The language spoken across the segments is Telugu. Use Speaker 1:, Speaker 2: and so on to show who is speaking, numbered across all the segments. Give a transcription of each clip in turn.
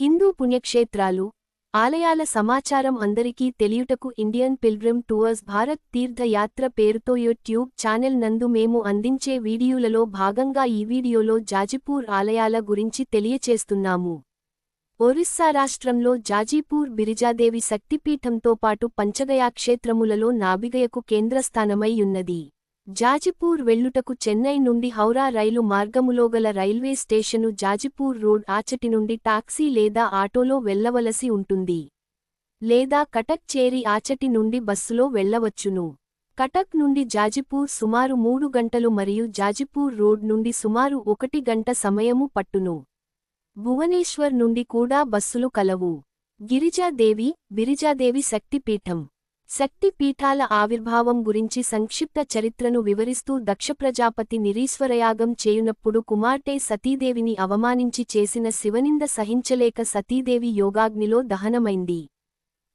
Speaker 1: హిందూ పుణ్యక్షేత్రాలు ఆలయాల సమాచారం అందరికీ తెలియుటకు Indian pilgrim tours Bharat Tirthayatra పేరుతో యూట్యూబ్ ఛానెల్ నందు మేము అందించే వీడియోలలో భాగంగా ఈ వీడియోలో జాజిపూర్ ఆలయాల గురించి తెలియచేస్తున్నాము. ఒరిస్సా రాష్ట్రంలో జాజీపూర్ బిరిజాదేవి శక్తిపీఠంతో పాటు పంచగయా క్షేత్రములలో నాభిగయకు కేంద్రస్థానమై ఉన్నది. జాజిపూర్ వెళ్ళుటకు చెన్నై నుండి హౌరా రైలు మార్గములోగల రైల్వే స్టేషను జాజిపూర్ రోడ్ ఆచటి నుండి టాక్సీ లేదా ఆటోలో వెళ్ళవలసి ఉంటుంది. లేదా కటక్ చేరి ఆచటి నుండి బస్సులో వెళ్ళవచ్చును కటక్ నుండి జాజిపూర్ సుమారు మూడు గంటలు మరియు జాజిపూర్ రోడ్ నుండి సుమారు ఒకటి గంట సమయము పట్టును. భువనేశ్వర్ నుండి కూడా బస్సులు కలవు. గిరిజాదేవి బిరిజాదేవి శక్తిపీఠం. శక్తి పీఠాల ఆవిర్భావం గురించి సంక్షిప్త చరిత్రను వివరిస్తూ దక్షప్రజాపతి నిరీశ్వరయాగం చేయునప్పుడు కుమార్తె సతీదేవిని అవమానించి చేసిన శివనింద సహించలేక సతీదేవి యోగాగ్నిలో దహనమైంది.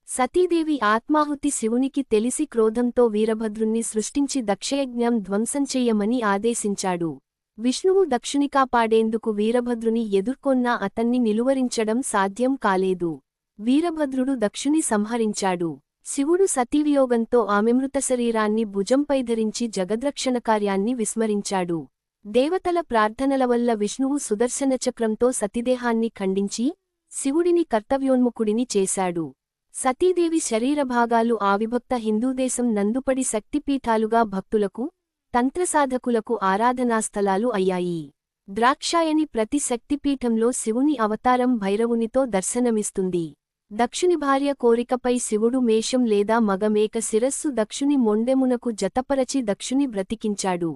Speaker 1: సతీదేవి ఆత్మాహుతి శివునికి తెలిసి క్రోధంతో వీరభద్రుణ్ణి సృష్టించి దక్షయజ్ఞం ధ్వంసంచెయ్యమని ఆదేశించాడు. విష్ణువు దక్షుని కాపాడేందుకు వీరభద్రుని ఎదుర్కొన్నా అతన్ని నిలువరించడం సాధ్యం కాలేదు. వీరభద్రుడు దక్షుని సంహరించాడు. శివుడు సతీవియోగంతో ఆమెమృత శరీరాన్ని భుజంపై ధరించి జగద్రక్షణ కార్యాన్ని విస్మరించాడు. దేవతల ప్రార్థనల వల్ల విష్ణువు సుదర్శనచక్రంతో సతీదేహాన్ని ఖండించి శివుడిని కర్తవ్యోన్ముఖుడిని చేశాడు. సతీదేవి శరీరభాగాలు ఆవిభక్త హిందూదేశం నందుపడి శక్తిపీఠాలుగా భక్తులకు తంత్రసాధకులకు ఆరాధనాస్థలాలు అయ్యాయి. ద్రాక్షాయని ప్రతి శక్తిపీఠంలో శివుని అవతారం భైరవునితో దర్శనమిస్తుంది. దక్షుని భార్య కోరికపై శివుడు మేషం లేదా మగమేక శిరస్సు దక్షుని మొండెమునకు జతపరచి దక్షుని బ్రతికించాడు.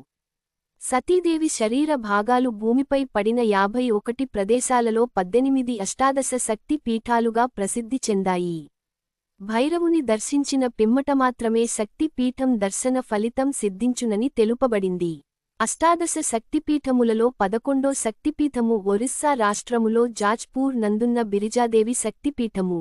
Speaker 1: సతీదేవి శరీర భాగాలు భూమిపై పడిన యాభై ఒకటి ప్రదేశాలలో పద్దెనిమిది అష్టాదశ శక్తి పీఠాలుగా ప్రసిద్ధి చెందాయి. భైరవుని దర్శించిన పిమ్మట మాత్రమే శక్తి పీఠం దర్శన ఫలితం సిద్ధించునని తెలుపబడింది. అష్టాదశ శక్తిపీఠములలో పదకొండో శక్తిపీఠము ఒరిస్సా రాష్ట్రములో జాజ్పూర్ నందున్న బిరిజాదేవి శక్తిపీఠము.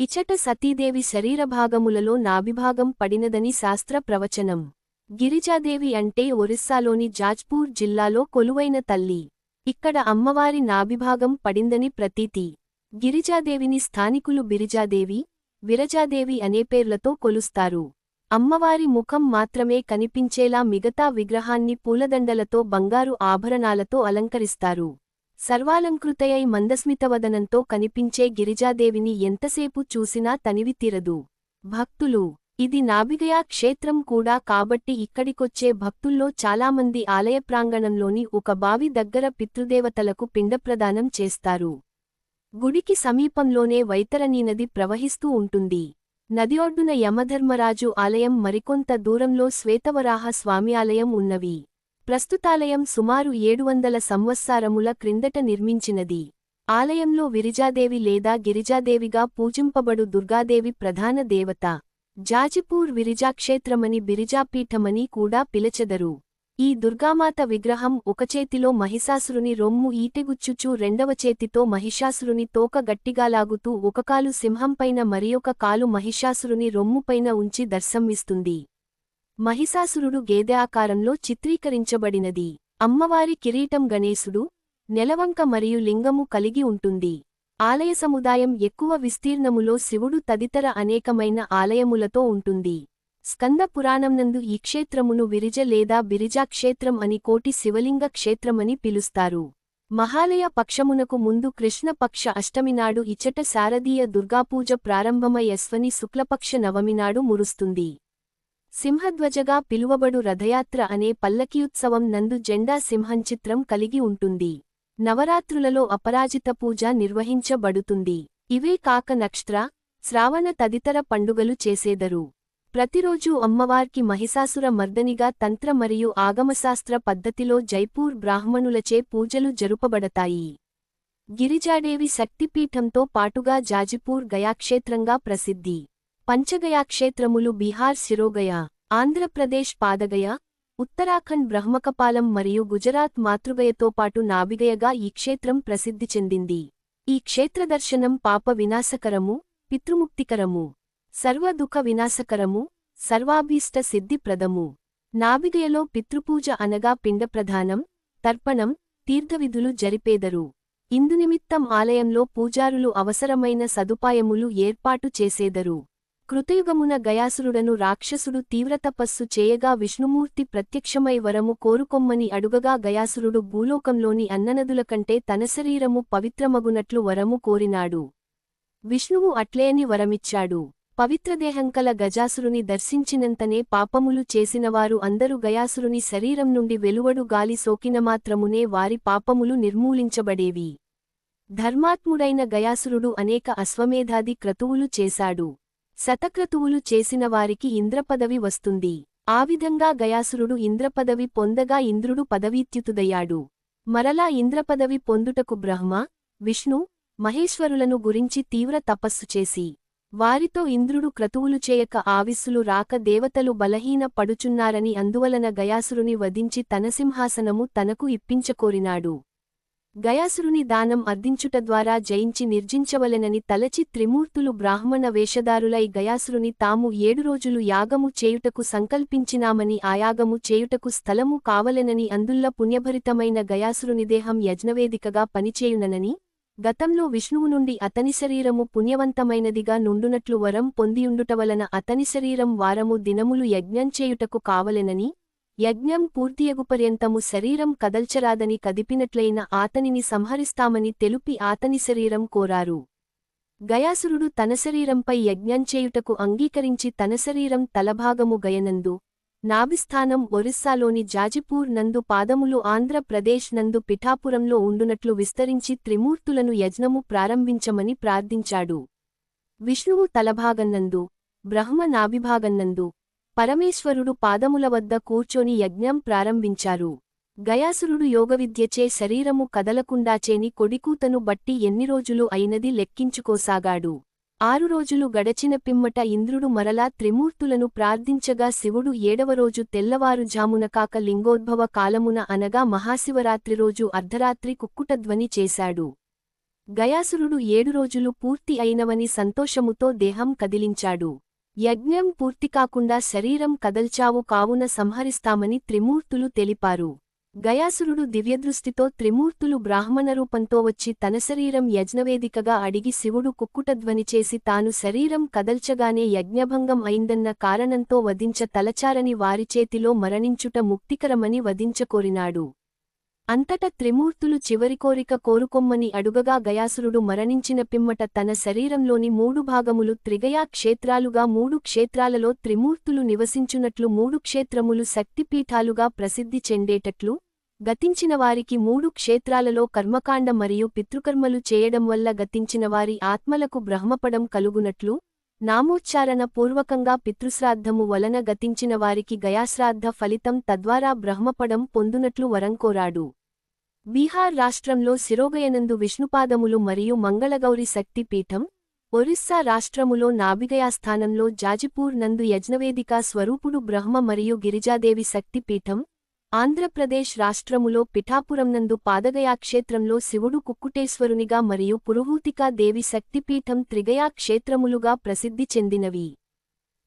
Speaker 1: ఇచట సతీదేవి శరీరభాగములలో నాభిభాగం పడినదని శాస్త్ర ప్రవచనం. గిరిజాదేవి అంటే ఒరిస్సాలోని జాజ్పూర్ జిల్లాలో కొలువైన తల్లి. ఇక్కడ అమ్మవారి నాభిభాగం పడిందని ప్రతీతి. గిరిజాదేవిని స్థానికులు బిరిజాదేవి విరజాదేవి అనే పేర్లతో కొలుస్తారు. అమ్మవారి ముఖం మాత్రమే కనిపించేలా మిగతా విగ్రహాన్ని పూలదండలతో బంగారు ఆభరణాలతో అలంకరిస్తారు. సర్వాలంకృతయై మందస్మితవదనంతో కనిపించే గిరిజాదేవిని ఎంతసేపు చూసినా తనివి తీరదు. భక్తులు ఇది నాభిగయా క్షేత్రం కూడా కాబట్టి ఇక్కడికొచ్చే భక్తుల్లో చాలామంది ఆలయ ప్రాంగణంలోని ఒక బావి దగ్గర పితృదేవతలకు పిండప్రదానం చేస్తారు. గుడికి సమీపంలోనే వైతరణీ నది ప్రవహిస్తూ ఉంటుంది. నది ఒడ్డున యమధర్మరాజు ఆలయం మరికొంత దూరంలో శ్వేతవరాహ స్వామి ఆలయం ఉన్నవి. ప్రస్తుతాలయం సుమారు ఏడు వందల సంవత్సరముల క్రిందట నిర్మించినది. ఆలయంలో విరిజాదేవి లేదా గిరిజాదేవిగా పూజింపబడు దుర్గాదేవి ప్రధాన దేవత. జాజిపూర్ విరిజాక్షేత్రమని బిరిజాపీఠమని కూడా పిలచెదరు. ఈ దుర్గామాత విగ్రహం ఒకచేతిలో మహిషాసురుని రొమ్ము ఈటెగుచ్చుచూ రెండవ చేతితో మహిషాసురుని తోక గట్టిగాలాగుతూ ఒకకాలు సింహంపైన మరియొక కాలు మహిషాసురుని రొమ్ముపైన ఉంచి దర్శంవిస్తుంది మహిషాసురుడు గేదె ఆకారంలో చిత్రీకరించబడినది. అమ్మవారి కిరీటం గణేశుడు నెలవంక మరియు లింగము కలిగి ఉంటుంది. ఆలయ సముదాయం ఎక్కువ విస్తీర్ణములో శివుడు తదితర అనేకమైన ఆలయములతో ఉంటుంది. స్కంద పురాణంనందు ఈ క్షేత్రమును విరిజ లేదా బిరిజాక్షేత్రం అని కోటి శివలింగ క్షేత్రమని పిలుస్తారు. మహాలయ పక్షమునకు ముందు కృష్ణపక్ష అష్టమినాడు ఇచట శారదీయ దుర్గాపూజ ప్రారంభమై యస్వని శుక్లపక్ష నవమినాడు మురుస్తుంది. సింహధ్వజగా పిలువబడు రథయాత్ర అనే పల్లకీయుత్సవం నందు జెండా సింహంచిత్రం కలిగి ఉంటుంది. నవరాత్రులలో అపరాజిత పూజ నిర్వహించబడుతుంది. ఇవే కాక నక్షత్ర శ్రావణ తదితర పండుగలు చేసేదరు. ప్రతిరోజూ అమ్మవార్కి మహిషాసుర మర్దనిగా తంత్ర మరియు ఆగమశాస్త్ర పద్ధతిలో జైపూర్ బ్రాహ్మణులచే పూజలు జరుపబడతాయి. గిరిజాదేవి శక్తిపీఠంతో పాటుగా జాజిపూర్ గయాక్షేత్రంగా ప్రసిద్ధి. పంచగయాక్షేత్రములు బీహార్ శిరోగయ ఆంధ్రప్రదేశ్ పాదగయ ఉత్తరాఖండ్ బ్రహ్మకపాలం మరియు గుజరాత్ మాతృగయతో పాటు నాభిగయగా ఈ క్షేత్రం ప్రసిద్ధి చెందింది. ఈ క్షేత్రదర్శనం పాప వినాశకరము పితృముక్తికరము. సర్వదుఖ వినాశకరము సర్వాభీష్ట సిద్ధిప్రదము. నాభిగయలో పితృపూజ అనగా పిండప్రధానం తర్పణం తీర్థవిధులు జరిపేదరు. ఇందునిమిత్తం ఆలయంలో పూజారులు అవసరమైన సదుపాయములు ఏర్పాటు చేసేదరు. కృతయుగమున గయాసురుడను రాక్షసుడు తీవ్రతపస్సు చేయగా విష్ణుమూర్తి ప్రత్యక్షమై వరము కోరుకొమ్మని అడుగగా గయాసురుడు భూలోకంలోని అన్ననదుల కంటే తన శరీరము పవిత్రమగునట్లు వరము కోరినాడు. విష్ణువు అట్లేని వరమిచ్చాడు. పవిత్రదేహంకల గజాసురుని దర్శించినంతనే పాపములు చేసినవారు అందరూ గయాసురుని శరీరం నుండి వెలువడు గాలి సోకినమాత్రమునే వారి పాపములు నిర్మూలించబడేవి. ధర్మాత్ముడైన గయాసురుడు అనేక అశ్వమేధాది క్రతువులు చేశాడు. శతక్రతువులు చేసినవారికి ఇంద్రపదవి వస్తుంది. ఆ విధంగా గయాసురుడు ఇంద్రపదవి పొందగా ఇంద్రుడు పదవీత్యుతుదయ్యాడు మరలా ఇంద్రపదవి పొందుటకు బ్రహ్మ విష్ణు మహేశ్వరులను గురించి తీవ్ర తపస్సు చేసి వారితో ఇంద్రుడు క్రతువులు చేయక ఆవిస్సులు రాక దేవతలు బలహీన పడుచున్నారని అందువలన గయాసురుని వధించి తన సింహాసనము తనకు ఇప్పించకోరినాడు. గయాసురుని దానం అర్దించుట ద్వారా జయించి నిర్జించవలెనని తలచి త్రిమూర్తులు బ్రాహ్మణ వేషధారులై గయాసురుని తాము ఏడు రోజులు యాగము చేయుటకు సంకల్పించినామని ఆయాగము చేయుటకు స్థలము కావలెనని అందుల్ల పుణ్యభరితమైన గయాసురుని దేహం యజ్ఞవేదికగా పనిచేయుననని గతంలో విష్ణువు నుండి అతని శరీరము పుణ్యవంతమైనదిగా నుండునట్లు వరం పొందియుండుటవలన అతని శరీరం వారము దినములు యజ్ఞంచేయుటకు కావలెనని యజ్ఞం పూర్తియగుపర్యంతము శరీరం కదల్చరాదని కదిపినట్లయిన ఆతనిని సంహరిస్తామని తెలుపి ఆతని శరీరం కోరారు. గయాసురుడు తన శరీరంపై యజ్ఞంచేయుటకు అంగీకరించి తన శరీరం తలభాగము గయనందు నాభిస్థానం ఒరిస్సాలోని జాజిపూర్ నందు పాదములు ఆంధ్రప్రదేశ్ నందు పిఠాపురంలో ఉండునట్లు విస్తరించి త్రిమూర్తులను యజ్ఞము ప్రారంభించమని ప్రార్థించాడు. విష్ణువు తలభాగన్నందు బ్రహ్మ నాభిభాగన్నందు పరమేశ్వరుడు పాదముల వద్ద కూర్చొని యజ్ఞం ప్రారంభించారు. గయాసురుడు యోగవిద్యచే శరీరము కదలకుండాచేని కొడికూతను బట్టి ఎన్ని రోజులు అయినది లెక్కించుకోసాగాడు. ఆరు రోజులు గడచిన పిమ్మట ఇంద్రుడు మరలా త్రిమూర్తులను ప్రార్థించగా శివుడు ఏడవరోజు తెల్లవారుజామున కాక లింగోద్భవ కాలమున అనగా మహాశివరాత్రి రోజు అర్ధరాత్రి కుక్కుటధ్వని చేశాడు. గయాసురుడు ఏడు రోజులు పూర్తి అయినవని సంతోషముతో దేహం కదిలించాడు. యజ్ఞం పూర్తికాకుండా శరీరం కదల్చావు కావున సంహరిస్తామని త్రిమూర్తులు తెలిపారు. గయాసురుడు దివ్యదృష్టితో త్రిమూర్తులు బ్రాహ్మణరూపంతో వచ్చి తన శరీరం యజ్ఞవేదికగా అడిగి శివుడు కుక్కుటధ్వని చేసి తాను శరీరం కదల్చగానే యజ్ఞభంగం అయిందన్న కారణంతో వధించ తలచారని వారిచేతిలో మరణించుట ముక్తికరమని వధించకోరినాడు అంతట త్రిమూర్తులు చివరి కోరిక కోరుకొమ్మని అడుగగా గయాసురుడు మరణించిన పిమ్మట తన శరీరంలోని మూడు భాగములు త్రిగయా క్షేత్రాలుగా మూడు క్షేత్రాలలో త్రిమూర్తులు నివసించునట్లు మూడు క్షేత్రములు శక్తిపీఠాలుగా ప్రసిద్ధి చెందేటట్లు గతించిన వారికి మూడు క్షేత్రాలలో కర్మకాండ మరియు పితృకర్మలు చేయడం వల్ల గతించిన వారి ఆత్మలకు బ్రహ్మపడం కలుగునట్లు నామోచ్చారణ పూర్వకంగా పితృశ్రాద్ధము వలన గతించిన వారికి గయాశ్రాద్ధ ఫలితం తద్వారా బ్రహ్మపడం పొందునట్లు వరంకోరాడు బీహార్ రాష్ట్రంలో శిరోగయనందు విష్ణుపాదములు మరియు మంగళగౌరి శక్తి పీఠం ఒరిస్సా రాష్ట్రములో నాభిగయాస్థానంలో జాజిపూర్ నందు యజ్ఞవేదిక స్వరూపుడు బ్రహ్మ మరియు గిరిజాదేవి శక్తి పీఠం ఆంధ్రప్రదేశ్ రాష్ట్రములో పిఠాపురంనందు పాదగయాక్షేత్రంలో శివుడు కుక్కుటేశ్వరునిగా మరియు పురుహూతికా దేవి శక్తిపీఠం త్రిగయా క్షేత్రములుగా ప్రసిద్ధి చెందినవి.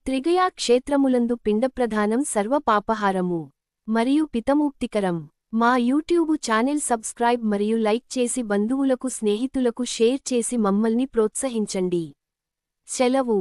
Speaker 1: త్రిగయా క్షేత్రములందు పిండప్రధానం సర్వపాపహారము. మరియు పితమూక్తికరం మా యూట్యూబు ఛానెల్ సబ్స్క్రైబ్ మరియు లైక్ చేసి బంధువులకు స్నేహితులకు షేర్ చేసి మమ్మల్ని ప్రోత్సహించండి. సెలవు.